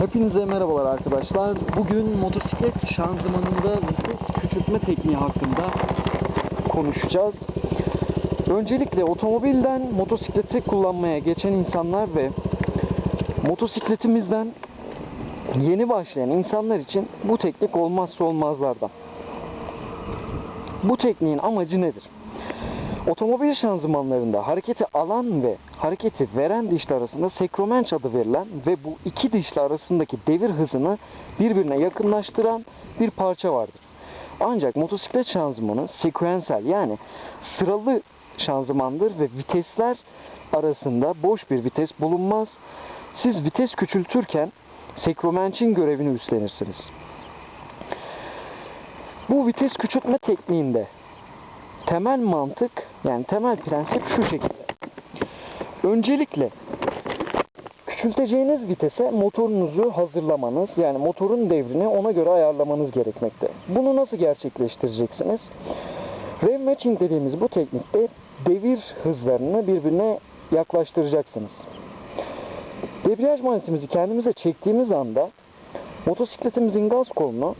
Hepinize merhabalar arkadaşlar. Bugün motosiklet şanzımanında vites küçültme tekniği hakkında konuşacağız. Öncelikle otomobilden motosikleti kullanmaya geçen insanlar ve motosikletimizden yeni başlayan insanlar için bu teknik olmazsa olmazlardan. Bu tekniğin amacı nedir? Otomobil şanzımanlarında hareketi alan ve hareketi veren dişli arasında sekromenç adı verilen ve bu iki dişli arasındaki devir hızını birbirine yakınlaştıran bir parça vardır. Ancak motosiklet şanzımanı seküensel yani sıralı şanzımandır ve vitesler arasında boş bir vites bulunmaz. Siz vites küçültürken sekromençin görevini üstlenirsiniz. Bu vites küçültme tekniğinde temel mantık yani temel prensip şu şekilde. Öncelikle küçülteceğiniz vitese motorunuzu hazırlamanız yani motorun devrini ona göre ayarlamanız gerekmekte. Bunu nasıl gerçekleştireceksiniz? Rev matching dediğimiz bu teknikte devir hızlarını birbirine yaklaştıracaksınız. Debriyaj manetimizi kendimize çektiğimiz anda motosikletimizin gaz kolunu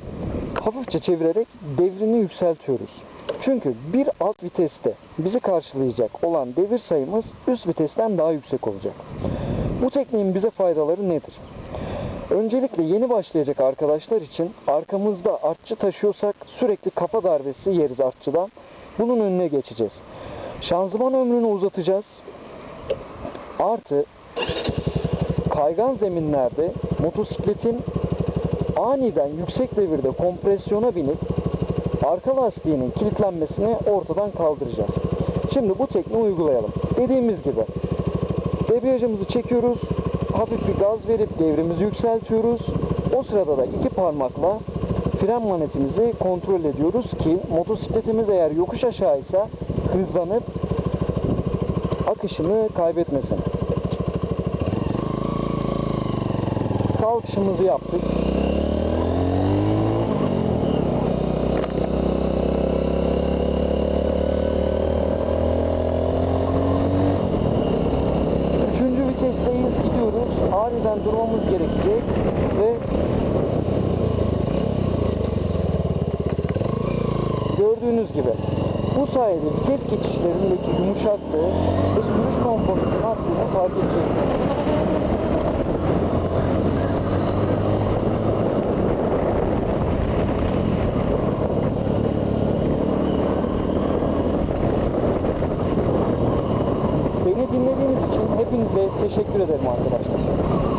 hafifçe çevirerek devrini yükseltiyoruz. Çünkü bir alt viteste bizi karşılayacak olan devir sayımız üst vitesten daha yüksek olacak. Bu tekniğin bize faydaları nedir? Öncelikle yeni başlayacak arkadaşlar için arkamızda artçı taşıyorsak sürekli kafa darbesi yeriz artçıdan. Bunun önüne geçeceğiz. Şanzıman ömrünü uzatacağız. Artı kaygan zeminlerde motosikletin aniden yüksek devirde kompresyona binip arka lastiğinin kilitlenmesini ortadan kaldıracağız. Şimdi bu tekniği uygulayalım. Dediğimiz gibi debriyajımızı çekiyoruz. Hafif bir gaz verip devrimizi yükseltiyoruz. O sırada da iki parmakla fren manetimizi kontrol ediyoruz ki motosikletimiz eğer yokuş aşağıysa hızlanıp akışını kaybetmesin. Kalkışımızı yaptık. Aniden durmamız gerekecek ve gördüğünüz gibi bu sayede vites geçişlerindeki yumuşaklığı ve sürüş konforunun arttığını fark edeceksiniz. Hepinize teşekkür ederim arkadaşlar.